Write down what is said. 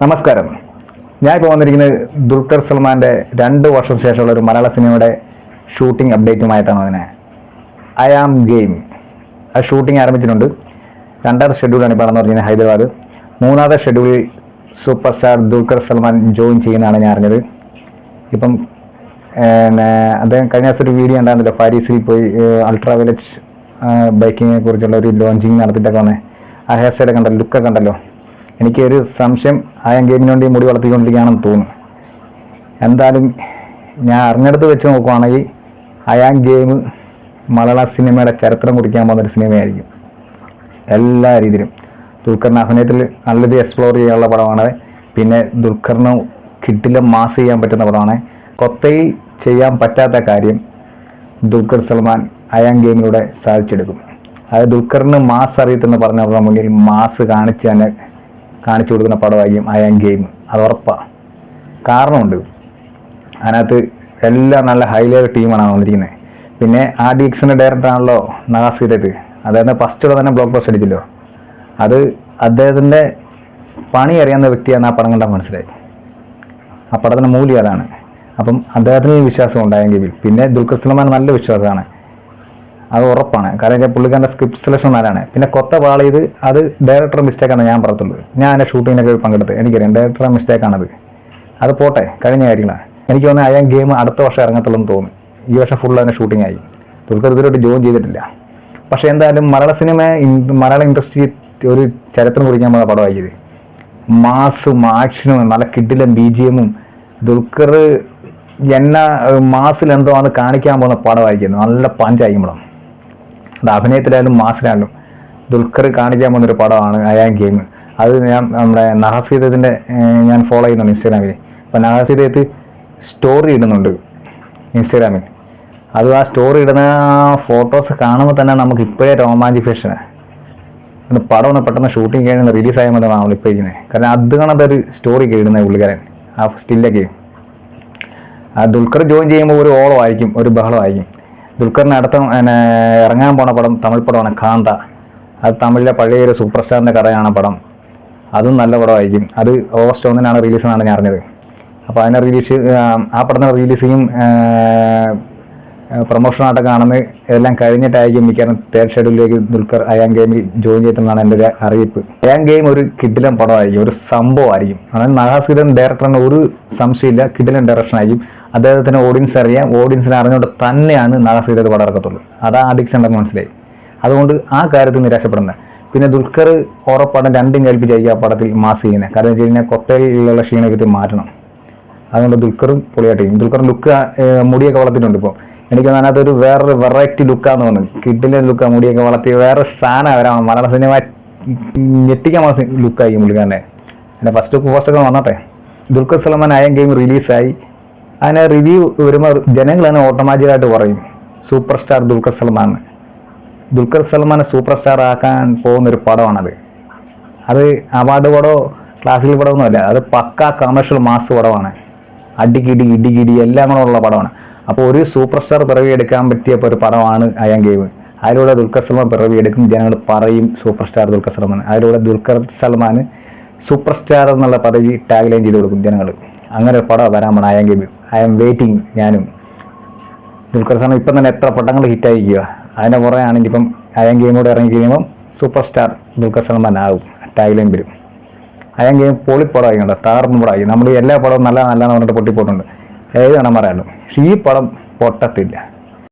നമസ്കാരം. ഞാൻ ഇപ്പോൾ വന്നിരിക്കുന്നത് ദുൽഖർ സൽമാന്റെ രണ്ട് വർഷം ശേഷമുള്ള ഒരു മലയാള സിനിമയുടെ ഷൂട്ടിംഗ് അപ്ഡേറ്റുമായിട്ടാണ് അതിനെ ഐ ആം ഗെയിം ആ ഷൂട്ടിംഗ് ആരംഭിച്ചിട്ടുണ്ട്. രണ്ടാമത്തെ ഷെഡ്യൂളാണ് ഇപ്പോൾ നടന്നു പറഞ്ഞത് ഹൈദരാബാദ്. മൂന്നാമത്തെ ഷെഡ്യൂളിൽ super star Dulquer Salmaan join ചെയ്യുന്നതാണ് ഞാൻ അറിഞ്ഞത്. ഇപ്പം അദ്ദേഹം കഴിഞ്ഞ ദിവസം ഒരു വീഡിയോ ഉണ്ടായിരുന്നല്ലോ പാരീസിൽ പോയി അൾട്രാ വയലറ്റ് ബൈക്കിങ്ങിനെ കുറിച്ചുള്ള ഒരു ലോഞ്ചിങ് നടത്തിയിട്ടൊക്കെ വന്നേ. ആ ഹെയർ സ്റ്റൈലൊക്കെ കണ്ടല്ലോ ലുക്കൊക്കെ കണ്ടല്ലോ. എനിക്ക് ഒരു സംശയം ആ ഗെയിമിന് വേണ്ടി മുടി വളർത്തിക്കൊണ്ടിരിക്കുകയാണെന്ന് തോന്നുന്നു. എന്തായാലും ഞാൻ അറിഞ്ഞെടുത്ത് വെച്ച് നോക്കുവാണെങ്കിൽ അയാം ഗെയിം മലയാള സിനിമയുടെ ചരിത്രം കുറിക്കാൻ പോകുന്നൊരു സിനിമയായിരിക്കും. എല്ലാ രീതിയിലും. ദുൽഖറിന് അഭിനയത്തിൽ നല്ലത് എക്സ്പ്ലോർ ചെയ്യാനുള്ള പടമാണ്. പിന്നെ ദുൽഖറിന് കിട്ടില്ല മാസ് ചെയ്യാൻ പറ്റുന്ന പടമാണ്. കൊത്തയിൽ ചെയ്യാൻ പറ്റാത്ത കാര്യം ദുൽഖർ സൽമാൻ അയാം ഗെയിമിലൂടെ സാധിച്ചെടുക്കും. അതായത് ദുൽഖറിന് മാസ് അറിയത്തെന്ന് പറഞ്ഞ മുന്നിൽ മാസ് കാണിച്ച് തന്നെ കാണിച്ചു കൊടുക്കുന്ന പടമായിരിക്കും അയാം ഗെയിം അത് ഉറപ്പാണ് കാരണമുണ്ട്. അതിനകത്ത് എല്ലാം നല്ല ഹൈ ലെവൽ ടീമാണ് വന്നിരിക്കുന്നത് പിന്നെ ആ ഡീക്സിന്റെ ഡയറക്ടറാണല്ലോ നവാസിരത് അതായത് ഫസ്റ്റുള്ള തന്നെ ബ്ലോക്ക് പോസ്റ്റ് അടിച്ചല്ലോ. അത് അദ്ദേഹത്തിന്റെ പണി അറിയാവുന്ന വ്യക്തിയാണ് ആ പടം കണ്ടാൽ മനസ്സിലായി ആ പടത്തിന്റെ മൂല്യം അതാണ്. അപ്പം അദ്ദേഹത്തിന് വിശ്വാസം ഉണ്ടായെങ്കിൽ പിന്നെ ദുൽഖർ സൽമാൻ നല്ല വിശ്വാസമാണ്. അത് ഉറപ്പാണ്. കാരണം പുള്ളിക്കാരന്റെ സ്ക്രിപ്റ്റ് സെലക്ഷൻ നല്ലതാണ് പിന്നെ കൊത്ത പാളിയത് അത് ഡയറക്ടർ മിസ്റ്റേക്കാണ് ഞാൻ പറയത്തുള്ളൂ ഞാൻ എന്റെ ഷൂട്ടിങ്ങിനൊക്കെ പങ്കെടുത്ത്. എനിക്കറിയാം ഡയറക്ടറുടെ മിസ്റ്റേക്കാണത് അത് പോട്ടെ കഴിഞ്ഞ കാര്യങ്ങളാണ്. എനിക്ക് തോന്നുന്നത് അയാൾ ഗെയിം അടുത്ത വർഷം ഇറങ്ങത്തുള്ളൂ എന്ന് തോന്നുന്നു ഈ വർഷം ഫുൾ അതിന്റെ ഷൂട്ടിംഗ് ആയി. ദുൽഖർ ഇതുവരെയായിട്ട് ജോയിൻ ചെയ്തിട്ടില്ല. പക്ഷേ എന്തായാലും മലയാള സിനിമ മലയാള ഇൻഡസ്ട്രി ഒരു ചരിത്രം കുറിക്കാൻ പോകുന്ന പടമായി ഇത് മാസും ആക്ഷനും നല്ല കിഡിലും ബി ജി എമ്മും ദുൽഖർ എന്ന മാസിലെന്തോ ആണ് കാണിക്കാൻ പോകുന്ന പടമായിരിക്കുന്നു. നല്ല പഞ്ചായിരിക്കും അത് അഭിനയത്തിലായാലും മാസിലായാലും ദുൽഖർ കാണിക്കാൻ പോകുന്ന ഒരു പടമാണ് അയാൻ ഗെയിം. അത് ഞാൻ നമ്മുടെ നഹസീദത്തിന്റെ ഞാൻ ഫോളോ ചെയ്യുന്നുണ്ട് ഇൻസ്റ്റാഗ്രാമിൽ അപ്പോൾ നഹസീദത്ത് സ്റ്റോറി ഇടുന്നുണ്ട് ഇൻസ്റ്റാഗ്രാമിൽ അത് ആ സ്റ്റോറി ഇടുന്ന ഫോട്ടോസ് കാണുമ്പോൾ തന്നെ നമുക്ക് ഇപ്പോഴേ റൊമാന്റിഫിക്കേഷനാണ് ഒന്ന് പടം ഒന്ന് പെട്ടെന്ന് ഷൂട്ടിങ് കഴിഞ്ഞ് റിലീസ് ആയ മതി നമ്മൾ ഇപ്പോൾ ഇരിക്കുന്നത് കാരണം അത് കാണാത്ത ഒരു സ്റ്റോറി ഇടുന്നത് പുള്ളിക്കാരൻ ആ സ്റ്റില്ലൊക്കെ ആ ദുൽഖർ ജോയിൻ ചെയ്യുമ്പോൾ ഒരു ഓളം ആയിരിക്കും ഒരു ബഹളം ബഹളമായിരിക്കും. ദുൽഖറിന് അടുത്ത ഇറങ്ങാൻ പോണ പടം തമിഴ് പടമാണ് കാന്ത. അത് തമിഴിലെ പഴയ ഒരു സൂപ്പർ സ്റ്റാറിന്റെ കഥയാണ് പടം. അതും നല്ല പടമായിരിക്കും. അത് ഓഗസ്റ്റ് ഒന്നിനാണ് റിലീസ് എന്നാണ് ഞാൻ അറിഞ്ഞത്. അപ്പോൾ അതിനെ റിലീസ് ആ പടത്തിന് റിലീസിങ്ങും പ്രൊമോഷനായിട്ടൊക്കെ കാണുന്ന എല്ലാം കഴിഞ്ഞിട്ടായിരിക്കും മിക്കവാറും തേർഡ് ഷെഡ്യൂലിലേക്ക് ദുൽഖർ അയാം ഗെയിമിൽ ജോയിൻ ചെയ്തെന്നാണ് എന്റെ ഒരു അറിയിപ്പ്. അയാം ഗെയിം ഒരു കിഡിലൻ പടമായിരിക്കും ഒരു സംഭവമായിരിക്കും. അതായത് നഹാസുരൻ ഡയറക്ടറിന് ഒരു സംശയമില്ല കിഡിലൻ ഡയറക്ഷൻ ആയിരിക്കും. അദ്ദേഹത്തിന് ഓഡിയൻസ് അറിയാം. ഓഡിയൻസിനെ അറിഞ്ഞുകൊണ്ട് തന്നെയാണ് നഹാസുരത് പടം ഇറക്കത്തുള്ളൂ അതാ അഡിക്ഷൻ ഉണ്ടെന്ന് മനസ്സിലായി. അതുകൊണ്ട് ആ കാര്യത്തിൽ നിരാശപ്പെടുന്നത് പിന്നെ ദുൽഖർ ഉറപ്പാണ് രണ്ടും കേൾപ്പിച്ചായിരിക്കും ആ പടത്തിൽ മാസ് ചെയ്യുന്നത് കാരണം വെച്ച് കഴിഞ്ഞാൽ കൊട്ടയിലുള്ള ക്ഷീണകത്തിൽ മാറ്റണം. അതുകൊണ്ട് ദുൽഖറും പൊളിയായിട്ട് ദുൽഖർ ലുക്ക് മുടിയൊക്കെ വളർത്തിയിട്ടുണ്ട് ഇപ്പോൾ എനിക്ക് അതിനകത്ത് ഒരു വേറൊരു വെറൈറ്റി ലുക്കാന്ന് തോന്നുന്നു. കിഡിലെ ലുക്കാ മുടിയൊക്കെ വളർത്തി വേറെ സാധനം വരാം മലയാള സിനിമ ഞെട്ടിക്കാൻ ലുക്കായി പുള്ളിക്കാരനെ എന്റെ ഫസ്റ്റ് പോസ്റ്റൊക്കെ വന്നട്ടെ. ദുൽഖർ സൽമാൻ അയൻ ഗെയിം റിലീസായി അതിനെ റിവ്യൂ വരുമ്പോൾ ജനങ്ങൾ തന്നെ ഓട്ടോമാറ്റിക്കായിട്ട് പറയും. Super star Dulquer Salmaan. Dulquer സൽമാനെ സൂപ്പർ സ്റ്റാർ ആക്കാൻ പോകുന്നൊരു പടമാണത്. അത് അവാർഡ് പടമോ ക്ലാസിക്കൽ പടമൊന്നുമല്ല അത് പക്ക കമേഴ്ഷ്യൽ മാസ് പടമാണ്. അടിക്കിടി ഇടികിടി എല്ലാം കൂടെ ഉള്ള പടമാണ്. അപ്പോൾ ഒരു സൂപ്പർ സ്റ്റാർ പിറവി എടുക്കാൻ പറ്റിയ ഒരു പടമാണ് അയാം ഗെയിം അതിലൂടെ ദുൽഖർ സൽമാൻ പിറവി എടുക്കും ജനങ്ങൾ പറയും സൂപ്പർ സ്റ്റാർ ദുൽഖർ സൽമാൻ. അതിലൂടെ ദുൽഖർ സൽമാൻ സൂപ്പർ സ്റ്റാർ എന്നുള്ള പദവി ടാഗ് ലൈൻ ചെയ്ത് കൊടുക്കും ജനങ്ങൾ അങ്ങനെ ഒരു പടം വരാൻ പോണ I am game I am waiting ഞാനും. ദുൽഖർ സാറിന് ഇപ്പം തന്നെ എത്ര പടങ്ങൾ ഹിറ്റായിരിക്കുക? അതിന്റെ പുറകെ ആണെങ്കിൽ ഇപ്പം അയാം ഗെയിം കൂടെ ഇറങ്ങി കഴിയുമ്പം സൂപ്പർ സ്റ്റാർ ദുൽഖർ സൽമാൻ ആകും ടാഗ് ലൈൻ വരും അയാം ഗെയിം പൊളിപ്പടമായി കണ്ടോ തകർന്നു പടമായി നമ്മൾ എല്ലാ പടവും നല്ല നല്ലതെന്ന് പറഞ്ഞിട്ട് പൊട്ടിപ്പോയിട്ടുണ്ട്. ഏത് വേണം പറയാനുള്ളൂ പക്ഷേ ഈ പടം പൊട്ടത്തില്ല.